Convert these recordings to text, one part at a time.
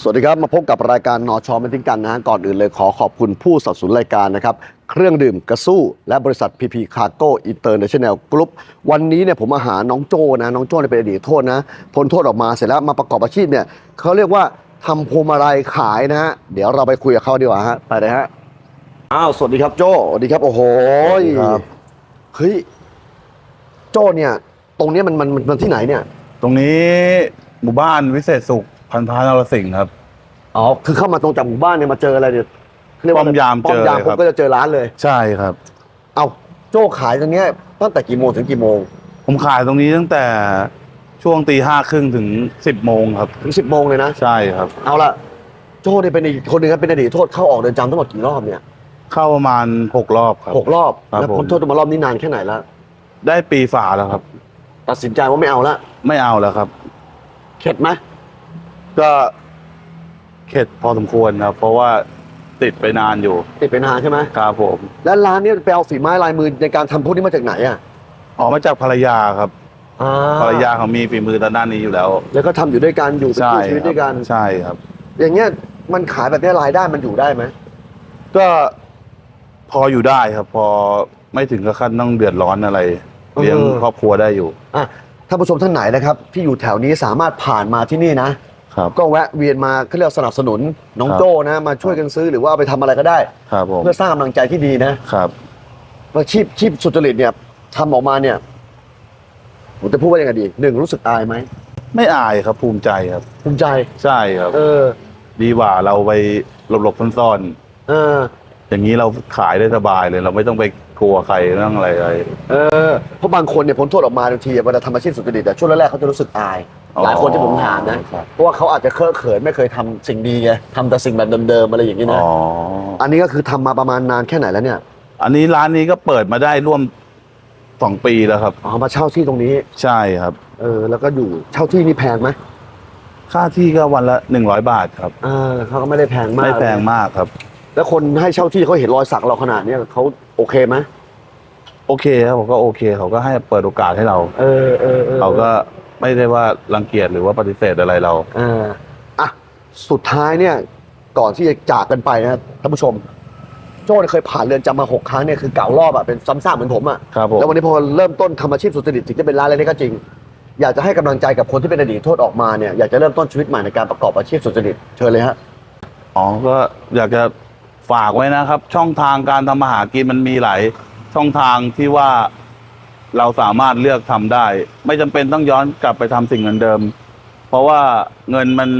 สวัสดีครับ มาพบกับรายการนอชอไม่ทิ้งกันนะฮะก่อนอื่นเลยขอขอบคุณผู้สนับสนุนรายการนะครับ เครื่องดื่มกระสู้ และบริษัทพีพีคาร์โก้อินเตอร์เนชั่นแนลกรุ๊ปวันนี้เนี่ยผมมาหาน้องโจ้นะ น้องโจ้เนี่ยเป็นอดีตโทษนะพ้นโทษออกมาเสร็จแล้วมาประกอบอาชีพเนี่ยเขาเรียกว่าทำพวงมาลัยขายนะฮะเดี๋ยวเราไปคุยกับเขาดีกว่าฮะไปเลยฮะอ้าวสวัสดีครับโจ้สวัสดีครับโอ้โหสวัสดีครับเฮ้ยโจ้เนี่ย ตรงเนี้ยมันมันมันมันที่ไหนเนี่ย ตรงนี้หมู่บ้านวิเศษสุข พันธานรสิงห์ครับ อ๋อคือเข้ามาตรงจากหมู่บ้านเนี่ยมาเจออะไรเนี่ยเรีกว่ป้อมยามป้อมยามเจอเลยผครัมบ ก็จะเจอร้านเลย ใช่ครับ เอาโจ้ขายตรงเนี้ยตั้งแต่กี่โมงถึงกี่โมงผมขายตรงนี้ตั้งแต่ช่วงตีห้าครึ่งถึงสิบโมงครับ ถึงสิบโมงเลยนะ ใช่ครับ เอาละโจ้เนี่ยเป็นอีกคนหนึ่งครับเป็นอดีตโทษเข้าออกเรือนจำทั้งหมดกี่รอบเนี่ยเข้าประมาณหกรอบครับ หกรอบครับแล้วผม พ้นโทษมารอบนี้นานแค่ไหนแล้วได้ปีฝ่าแล้วครับ ตัดสินใจว่าไม่เอาละไม่เอาแล้วครับ เข็ดไหม ก็เข็ดพอสมควรครับ เพราะว่าติดไปนานอยู่ติดไปนานใช่ไหมครับผมแล้วร้านเนี้ไปเอาฝีไม้ลายมือในการทำพวกนี้มาจากไหนอะออกมาจากภรรยาครับ อ่ภรรยาเขามีฝีมือทางด้านนี้อยู่แล้วแล้วก็ทำอยู่ด้วยกันอยู่เป็นใช่คู่ชีวิตครัด้วยกันใช่ครับ อย่างเงี้ยมันขายแบบนี้รายได้มันอยู่ได้ไหมก็พออยู่ได้ครับ พอไม่ถึงกับขั้นต้องเดือดร้อนอะไรเลี้ยงครอบครัวได้อยู่ อะท่านผู้ชมท่านไหนนะครับ ที่อยู่แถวนี้สามารถผ่านมาที่นี่นะ ครับ ก็แวะเวียนมาเขาเรียกสนับสนุนน้องครับ โจ้นะมาช่วยกันซื้อหรือว่าเอาไปทำอะไรก็ได้ ครับผมเพื่อสร้างกำลังใจที่ดีนะครับ อาชีพชีพสุจริตเนี่ยทำออกมาเนี่ยผมจะพูดว่ายังไงดีหนึ่งรู้สึกอายไหมไม่อายครับภูมิใจครับ ภูมิใจ ใช่ครับ เออ ดีกว่าเราไปหลบๆซ่อนเออ ๆอย่างนี้เราขายได้สบายเลย เราไม่ต้องไปกลัวใครเรื่องอะไรเลย เออเพราะบางคนเนี่ยพ้นโทษออกมาบางทีเวลาทำอาชีพสุจริตแต่ช่วงแรกๆเขาจะรู้สึกอาย หลายคนที่ผมถามนะ ครับ เพราะว่าเขาอาจจะเคอะเขินไม่เคยทำสิ่งดีไงทำแต่สิ่งแบบเดิมๆอะไรอย่างนี้อ๋นะออันนี้ก็คือทำมาประมาณนานแค่ไหนแล้วเนี่ยอันนี้ร้านนี้ก็เปิดมาได้ร่วมสองปีแล้วครับ อ๋อมาเช่าที่ตรงนี้ใช่ครับ เออแล้วก็อยู่เช่าที่นี่แพงไหมค่าที่ก็วันละหนึ่งร้อยบาทครับอ่าเขาก็ไม่ได้แพงมากไม่แพงมากครับ แล้วคนให้เช่าที่เขาเห็นรอยสักเราขนาดเนี้ยเขาโอเคไหมโอเคครับผมก็โอเค เขาก็ให้เปิดโอกาสให้เรา เออเออเออเราก็ ไม่ได้ว่ารังเกียจหรือว่าปฏิเสธอะไรเรา อ่าอะสุดท้ายเนี่ยก่อนที่จะจากกันไปนะท่านผู้ชม โจ้เนี่ยเคยผ่านเรือนจำมาหกครั้งเนี่ยคือเก่ารอบอะเป็นซ้ำซากเหมือนผมอะครับผม แล้ววันนี้พอเริ่มต้นทำอาชีพสุจริตถึงจะเป็นร้านเล็กๆก็จริง อยากจะให้กำลังใจกับคนที่เป็นอดีตโทษออกมาเนี่ยอยากจะเริ่มต้นชีวิตใหม่ในการประกอบอาชีพสุจริตเชิญเลยฮะ อ๋อ ก็อยากจะฝากไว้นะครับ ช่องทางการทำมาหากินมันมีหลายช่องทางที่ว่า เราสามารถเลือกทำได้ ไม่จำเป็นต้องย้อนกลับไปทำสิ่งเดิมๆเพราะว่าเงินมัน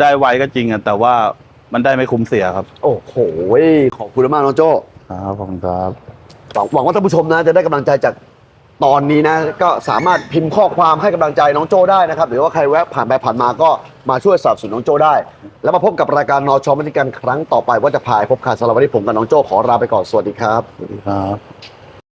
ได้ไวก็จริงอะแต่ว่ามันได้ไม่คุ้มเสียครับ โอ้โหขอบคุณมากน้องโจ้ครับผมครับหวังหวังว่าท่านผู้ชมนะจะได้กำลังใจจากตอนนี้นะ ก็สามารถพิมพ์ข้อความให้กำลังใจน้องโจ้ได้นะครับ หรือว่าใครแวะผ่านไปผ่านมาก็มาช่วยสนับสนุนน้องโจ้ได้ แล้วมาพบกับรายการนอชอมัติกันครั้งต่อไปว่าจะพายพบคาสารวัตรผมกับน้องโจ้ขอลาไปก่อนสวัสดีครับสวัสดีครับ